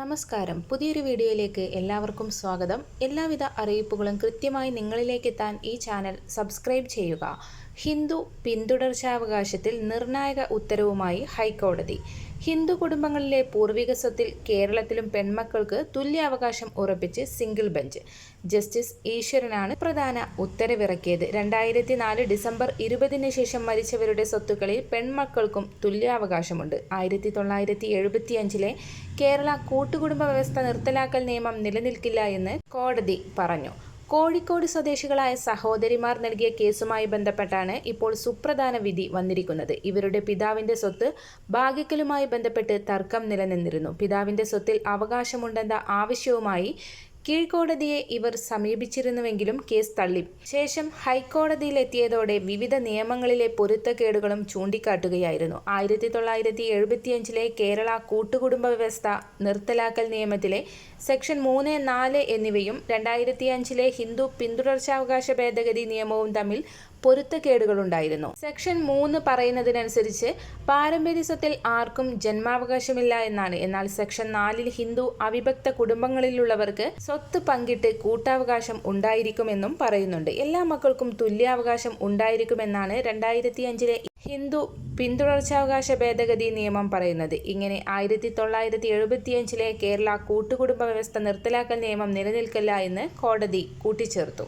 നമസ്കാരം. പുതിയൊരു വീഡിയോയിലേക്ക് എല്ലാവർക്കും സ്വാഗതം. എല്ലാവിധ അറിയിപ്പുകളും കൃത്യമായി നിങ്ങളിലേക്ക് എത്താൻ ഈ ചാനൽ സബ്സ്ക്രൈബ് ചെയ്യുക. ഹിന്ദു പിന്തുടർച്ചാവകാശത്തിൽ നിർണായക ഉത്തരവുമായി ഹൈക്കോടതി. ഹിന്ദു കുടുംബങ്ങളിലെ പൂർവിക സ്വത്തിൽ കേരളത്തിലും പെൺമക്കൾക്ക് തുല്യാവകാശം ഉറപ്പിച്ച് സിംഗിൾ ബെഞ്ച്. ജസ്റ്റിസ് ഈശ്വരനാണ് പ്രധാന ഉത്തരവിറക്കിയത്. രണ്ടായിരത്തി നാല് ഡിസംബർ ഇരുപതിന് ശേഷം മരിച്ചവരുടെ സ്വത്തുക്കളിൽ പെൺമക്കൾക്കും തുല്യാവകാശമുണ്ട്. ആയിരത്തി തൊള്ളായിരത്തി എഴുപത്തിയഞ്ചിലെ കേരള കൂട്ടുകുടുംബ വ്യവസ്ഥ നിർത്തലാക്കൽ നിയമം നിലനിൽക്കില്ല എന്ന് കോടതി പറഞ്ഞു. കോഴിക്കോട് സ്വദേശികളായ സഹോദരിമാർ നൽകിയ കേസുമായി ബന്ധപ്പെട്ടാണ് ഇപ്പോൾ സുപ്രധാന വിധി വന്നിരിക്കുന്നത്. ഇവരുടെ പിതാവിന്റെ സ്വത്ത് ഭാഗിക്കലുമായി ബന്ധപ്പെട്ട് തർക്കം നിലനിന്നിരുന്നു. പിതാവിന്റെ സ്വത്തിൽ അവകാശമുണ്ടെന്ന ആവശ്യവുമായി കീഴ്ക്കോടതിയെ ഇവർ സമീപിച്ചിരുന്നുവെങ്കിലും കേസ് തള്ളി. ശേഷം ഹൈക്കോടതിയിലെത്തിയതോടെ വിവിധ നിയമങ്ങളിലെ പൊരുത്തക്കേടുകളും ചൂണ്ടിക്കാട്ടുകയായിരുന്നു. ആയിരത്തി തൊള്ളായിരത്തി എഴുപത്തിയഞ്ചിലെ കേരള കൂട്ടുകുടുംബ വ്യവസ്ഥ നിർത്തലാക്കൽ നിയമത്തിലെ സെക്ഷൻ മൂന്ന് നാല് എന്നിവയും രണ്ടായിരത്തി അഞ്ചിലെ ഹിന്ദു പിന്തുടർച്ചാവകാശ ഭേദഗതി നിയമവും തമ്മിൽ പൊരുത്തക്കേടുകളുണ്ടായിരുന്നു. സെക്ഷൻ മൂന്ന് പറയുന്നതിനനുസരിച്ച് പാരമ്പര്യ സ്വത്തിൽ ആർക്കും ജന്മാവകാശമില്ല എന്നാണ്. എന്നാൽ സെക്ഷൻ നാലിൽ ഹിന്ദു അവിഭക്ത കുടുംബങ്ങളിലുള്ളവർക്ക് സ്വത്ത് പങ്കിട്ട് കൂട്ടാവകാശം ഉണ്ടായിരിക്കുമെന്നും പറയുന്നുണ്ട്. എല്ലാ മക്കൾക്കും തുല്യാവകാശം ഉണ്ടായിരിക്കുമെന്നാണ് രണ്ടായിരത്തി അഞ്ചിലെ ഹിന്ദു പിന്തുടർച്ചാവകാശ ഭേദഗതി നിയമം പറയുന്നത്. ഇങ്ങനെ ആയിരത്തി തൊള്ളായിരത്തി എഴുപത്തിയഞ്ചിലെ കേരള കൂട്ടുകുടുംബ വ്യവസ്ഥ നിർത്തലാക്കൽ നിയമം നിലനിൽക്കില്ല എന്ന് കോടതി കൂട്ടിച്ചേർത്തു.